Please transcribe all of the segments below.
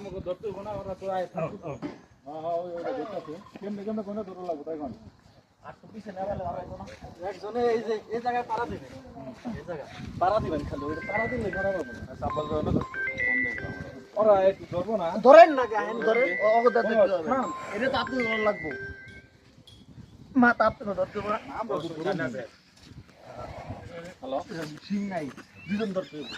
আমাকে ধরতে না ওরা তো আয় হ্যাঁ হ্যাঁ ওই ওটা দেখতেছে কেমনে কেমনে কোনে ধরে লাগবে তাই কোন? পিছে না গেলে হবে না একজনে এই যে এই জায়গায় পাড়া দিবে। এই জায়গা পাড়া দিবেন খালি ওই পাড়া দিলে ধরা না ওরা একটু ধরবো না? ধরেন না ধরেন। হবে। হ্যাঁ। এটা তো আপনি ধরা লাগবো। মাথা আপনি ধরতে পারে আমরা তো না। হ্যালো? সিং নাই। দুজন ধরতে হবে।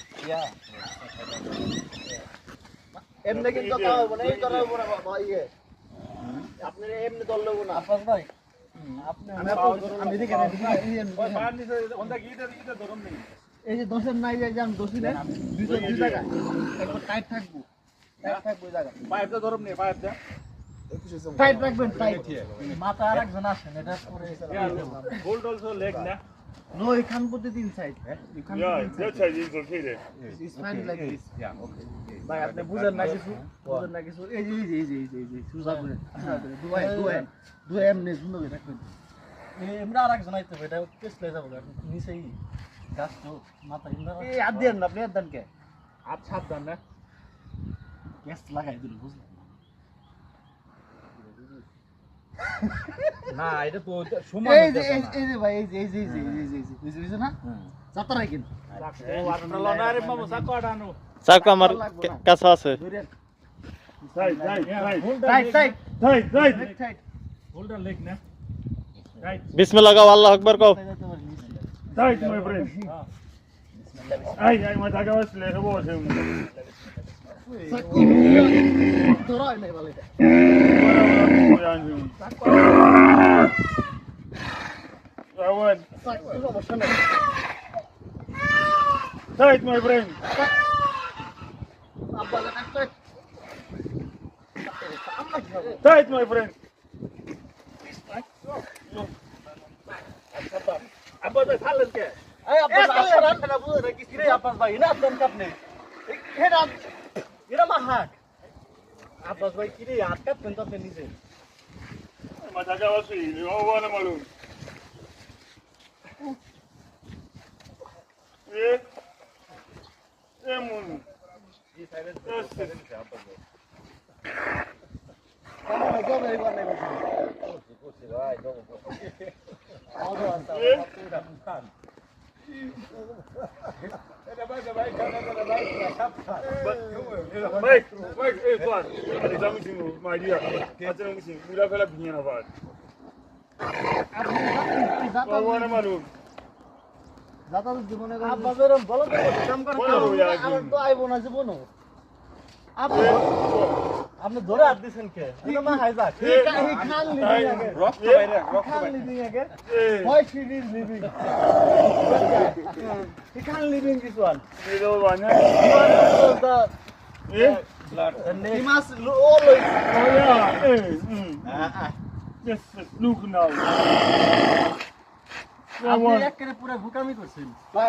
এমনি কিন্তু কথা হবে না এই ধরা হবে না ইয়ে আপনি এমনি হবে না ভাই এই যে দোষের নাই যে আমি দোষী না দুই জায়গায় একবার টাইট থাকব টাইট থাকব পাইপটা ধরুন নেই পাইপটা টাইট রাখবেন টাইট মাথা আর একজন আসেন এটা পরে গোল্ড অলসো লেগ না no you can't put it inside you can't Yeah, put it that inside. side is okay there. it's fine like this. Yeah okay. ভাই আপনি বুঝেন না কিছু বুঝেন না কিছু এই যে এই যে এই যে এই যে এই যে সুজা করে সুজা করে দুয়াই দুয়াই দুয়াই এমনি সুন্দর করে রাখবেন এমরা আর একজন আইতে হবে এটা কেস লে যাব নিচেই গাছ তো মাথা ইন্দা এই হাত দিয়ে না আপনি হাত দেন কে হাত সাবধান না গ্যাস লাগাই দিল বুঝলেন না এটা তো সমান এই যে এই এই যে ভাই এই যে এই যে এই যে এই যে এই যে এই যে এই যে না যাত্রা কিন্তু ও আপনারা লনারে মামু সাকো আডানো চাকু আমার কা- কাছে আছে ধরেন Side, side, side. Tight tight Side, side. Tight holder leg না রাইট বিসমিল্লাহ গাও আল্লাহ আকবার কও Side, my friend. Ay, ay, mataga was le robo se un. ধরাই নাই বলে Side, my friend. Side, my friend. আব্বা তো ছাড়লেন কে এই আব্বা আপনারা আপনারা বুঝে না কি রে আব্বাস ভাই না আপনার কাপ নেই এটা এটা মা হাট আব্বাস ভাই কি রে হাত কাপ কিন্তু আপনি নিচে Mataga was le robo na malum. Eh. Eh mun. কেমন হয় কেমন এইবার নাই Mike, Mike, eh, Tuan. Ada jamu sini, my dear. Ada jamu sini. Mula kala binya na ba. Robo na malum. যাতায়াত জীবনে আব্বাস এরকম বলো তো কাম করে বলো ইয়া, আমার তো আইবো না জীবন আপনি আপনি ধরে হাত দিছেন কে এটা মা হাই যাক হি খান লিভিং আগে রক্ত বাইরে রক্ত খান বাইরে লিভিং আগে Eh. He can't living this one. Ni do ba na. The, Eh. he must lo- always. Oh yeah. Eh. Mm. Just look now. Yeah, আপনি one. একেবারে পুরো ভুকামি করছেন ভাই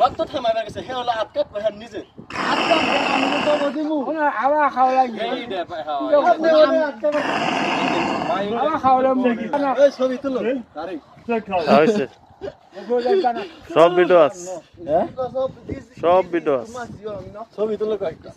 রক্ত গেছে হে হলো আটকে নিজে Check out. হয়েছে সব ভিডিও আছে। সব ভিডিও আছে। ছবি তুলো কয়েকটা।